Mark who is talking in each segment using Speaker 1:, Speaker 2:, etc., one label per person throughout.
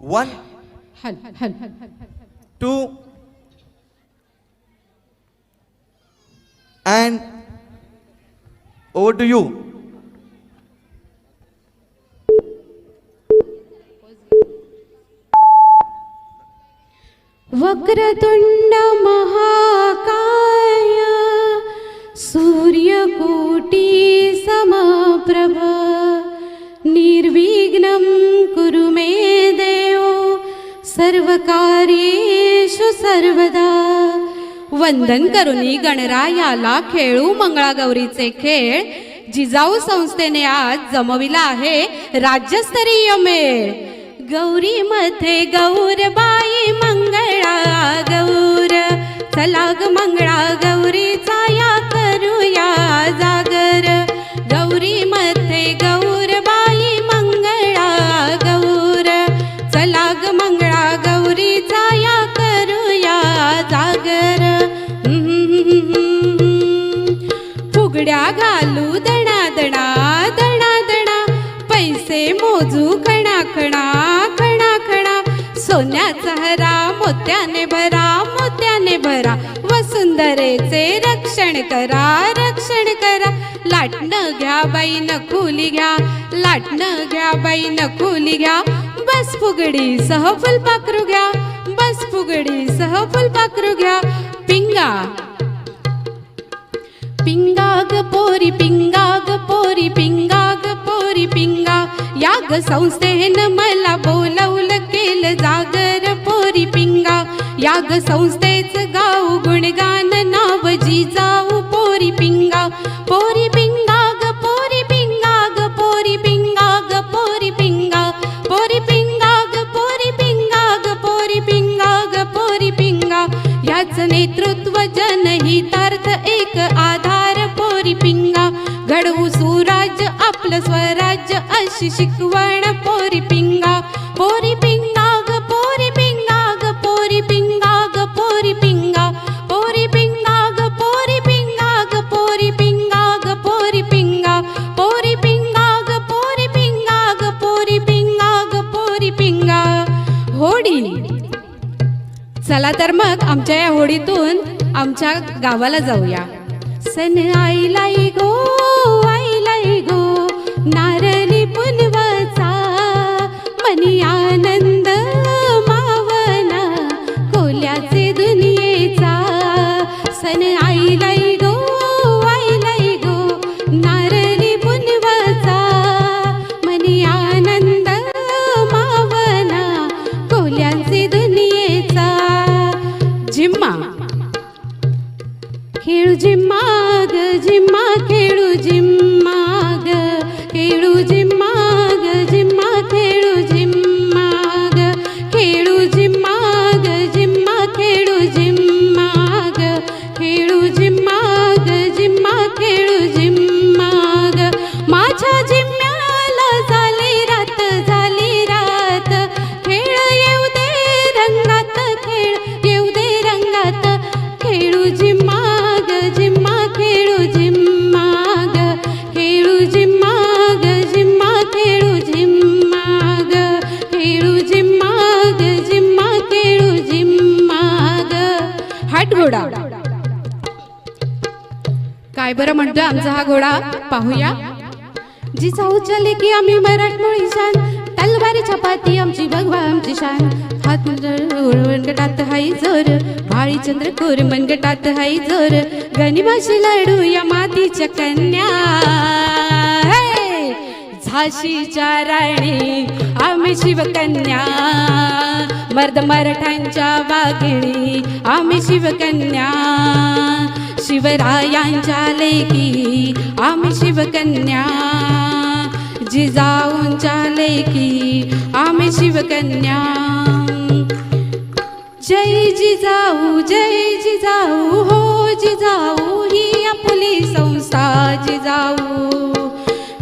Speaker 1: One,
Speaker 2: हल हल
Speaker 1: two, and over to you.
Speaker 2: Vakratunda महाकाय सूर्यकोटी समप्रभ सर्वकार्येषु सर्वदा. वंदन करुनी गणरायाला खेळू मंगळागौरीचे खेळ. जिजाऊ संस्थेने आज जमविला आहे राज्यस्तरीय मेळ. गौरी मध्ये गौरबाई मंगळा गौर. चला ग मंगळा गौरी फुगड्या घालू दणा दणा दणा दणा. पैसे मोजू खणा खणा खणा खणा. सोन्याचा हरा मोत्याने भरा मोत्याने भरा. वसुंधरेचे रक्षण करा रक्षण करा. लाटणं घ्या बाई नकुली घ्या. लाटणं घ्या बाई नकुली घ्या. बस फुगडी सह फुलपाखरू घ्या. बस फुगडी सह फुलपाखरू घ्या. पिंगा पिंगाग पोरी पिंगाग पोरी पिंगाग पोरी पिंगा. याग संस्थेनं मला बोलवलं केलं जागर पोरी पिंगा. याग संस्थेच गाऊ गुणगान नाव जिजाऊ पोरी पिंगा. पोरी याच नेतृत्व जनहितार्थ एक आधार पोरी पिंगा. घडवू सुराज्य आपलं स्वराज्य अशी शिकवण पोरी पिंगा. पोरी चला तर मग आमच्या या होडीतून आमच्या गावाला जाऊया. सन आईलाई गो खेळू जिम्मा ग जिम्मा खेळू जिम्मा ग खेळू घोडा. काय बरं म्हणतोय आमचा हा घोडा? पाहूया. जी जिजाऊ चले की आम्ही मराठमोळी शान. तलवारी छपाती आमची भगवा आमची शान. हात मनगटात हाई जोर. भाळी चंद्रकोर मनगटात हाई जोर. गनिमाशी लाडू या मातीच्या कन्या. झाशीच्या राणी आम्ही शिवकन्या. मर्द मराठ्यांच्या वाघिणी आम्ही शिवकन्या. शिवरायांच्या लेकी आम्ही शिवकन्या. जिजाऊंच्या लेकी आम्ही शिवकन्या. जय जिजाऊ जय जिजाऊ हो जिजाऊ ही आपली संस्था जिजाऊ.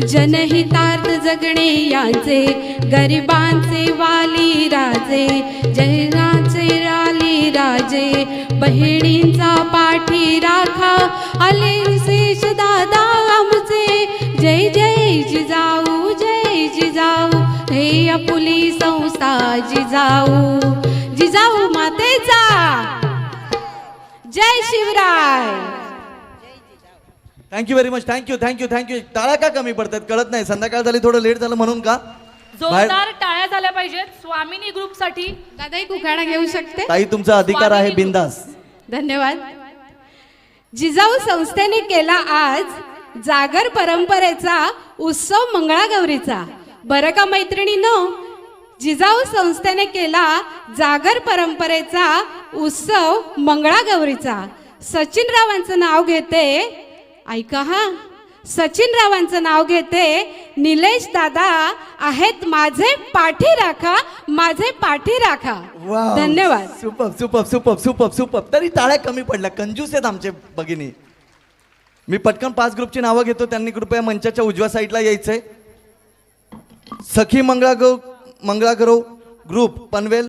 Speaker 2: जनहितार्थ जगणे यांचे गरिबांचे वाली राजे जयनाचे राली राजे बहिणींचा पाठी राखा आले शेष दादा आमचे. जय जय जिजाऊ जय जिजाऊ हे आपुली संस्था जिजाऊ. जिजाऊ मातेचा. जय Shivray.
Speaker 1: Thank you very much thank you thank you thank you टाळ्या का कमी पडतात? कळत नाही. संध्याकाळ झाली थोडं लेट झालं म्हणून का?
Speaker 3: जोरदार टाळ्या झाल्या पाहिजेत स्वामिनी ग्रुपसाठी
Speaker 2: दादा एक उखाणा घेऊ शकते.
Speaker 1: ताई तुमचा अधिकार आहे बिंदास.
Speaker 2: धन्यवाद. जिजाऊ संस्थेने केला आज जागर परंपरेचा उत्सव मंगळागौरीचा. बरं का मैत्रिणीनो? जिजाऊ संस्थेने केला जागर परंपरेचा उत्सव मंगळागौरीचा. सचिन रावांचं नाव घेते ऐका हा. सचिन रावांचं नाव घेते. निलेश दादा आहेत माझे पाठी राखा माझे पाठी राखा. धन्यवाद.
Speaker 1: Super super super super super तरी टाळ्या कमी पडल्या. कंजूस आहेत आमचे भगिनी. मी पटकन पाच ग्रुपची नावं घेतो. त्यांनी कृपया मंचाच्या उजव्या साईडला यायचंय. सखी मंगळागौ मंगळागौरव ग्रुप पनवेल.